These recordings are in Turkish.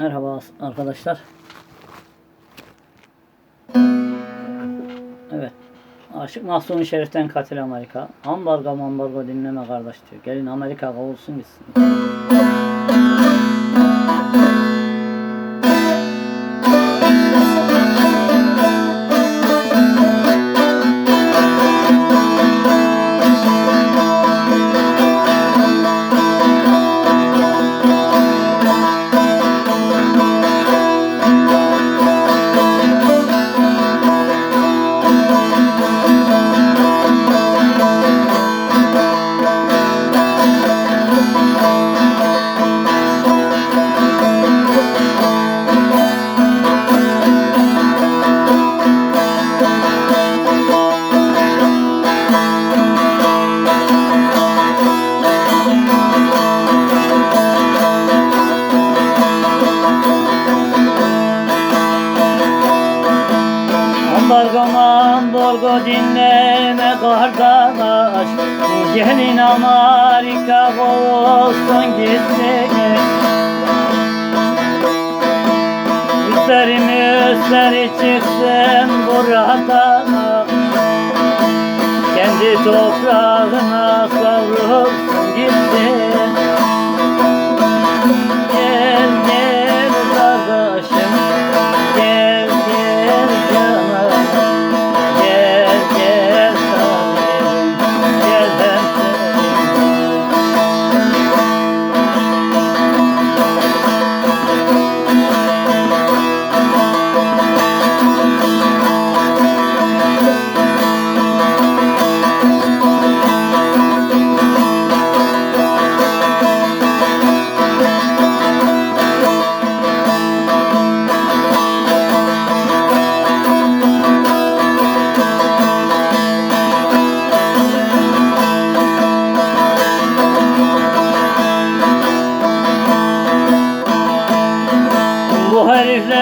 Merhaba arkadaşlar. Evet. Aşık Mahsuni Şerif'ten Katil Amerika. Ambargo mambargo dinleme kardeş diyor. Gelin Amerika olsun gitsin. Ambargo mambargo dinleme kardeş. Gelin Amerika olsun gitsin. Üstlerim üstleri çıksın burada. Kendi toprağına savrulsun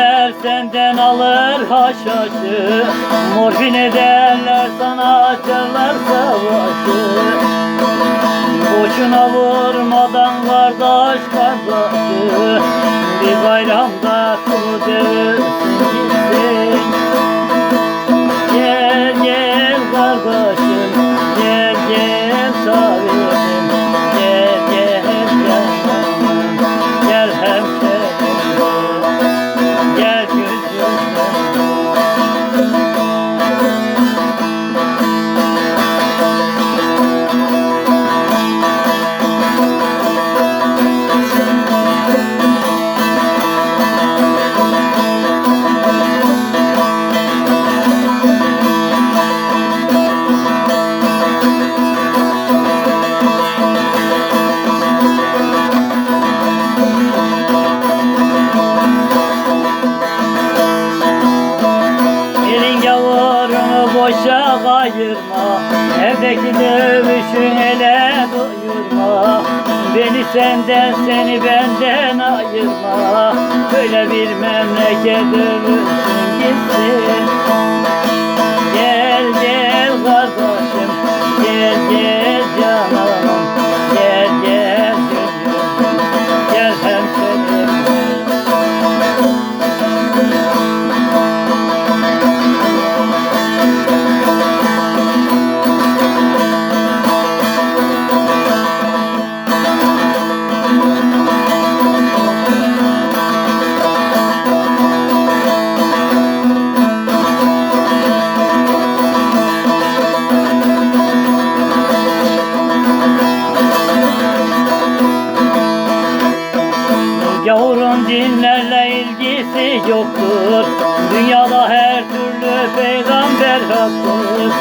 herifler senden alır haşhaşı Morfin ederler sana açarlar savaşı. Boşuna vurmadan kardeş kardeşi Bir bayramda boşa kayırma Evdeki dövüşün ele doyurma. Beni senden seni benden ayırma. Böyle bir memleket övülsün gitsin dinlerle ilgisi yoktur. Dünyada her türlü peygamber haktır.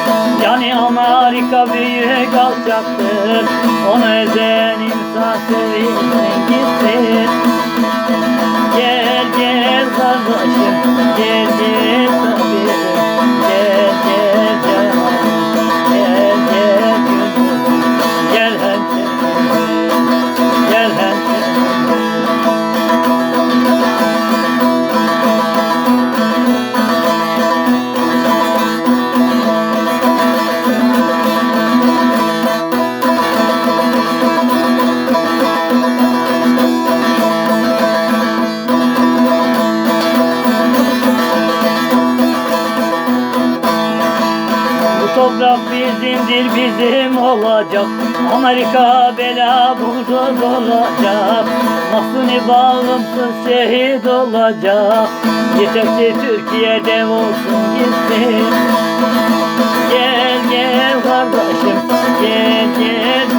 Yani Amerika büyük alçaktır Onu ezen insan sevilsin gitsin. Gel gel kardeşim Gel Gel toprak bizimdir bizim olacak. Amerika bela bulsuz olacak Mahsuni bağımsız şehit olacak? Yeter ki Türkiye'de olsun gitsin. Gel gel kardeşim gel gel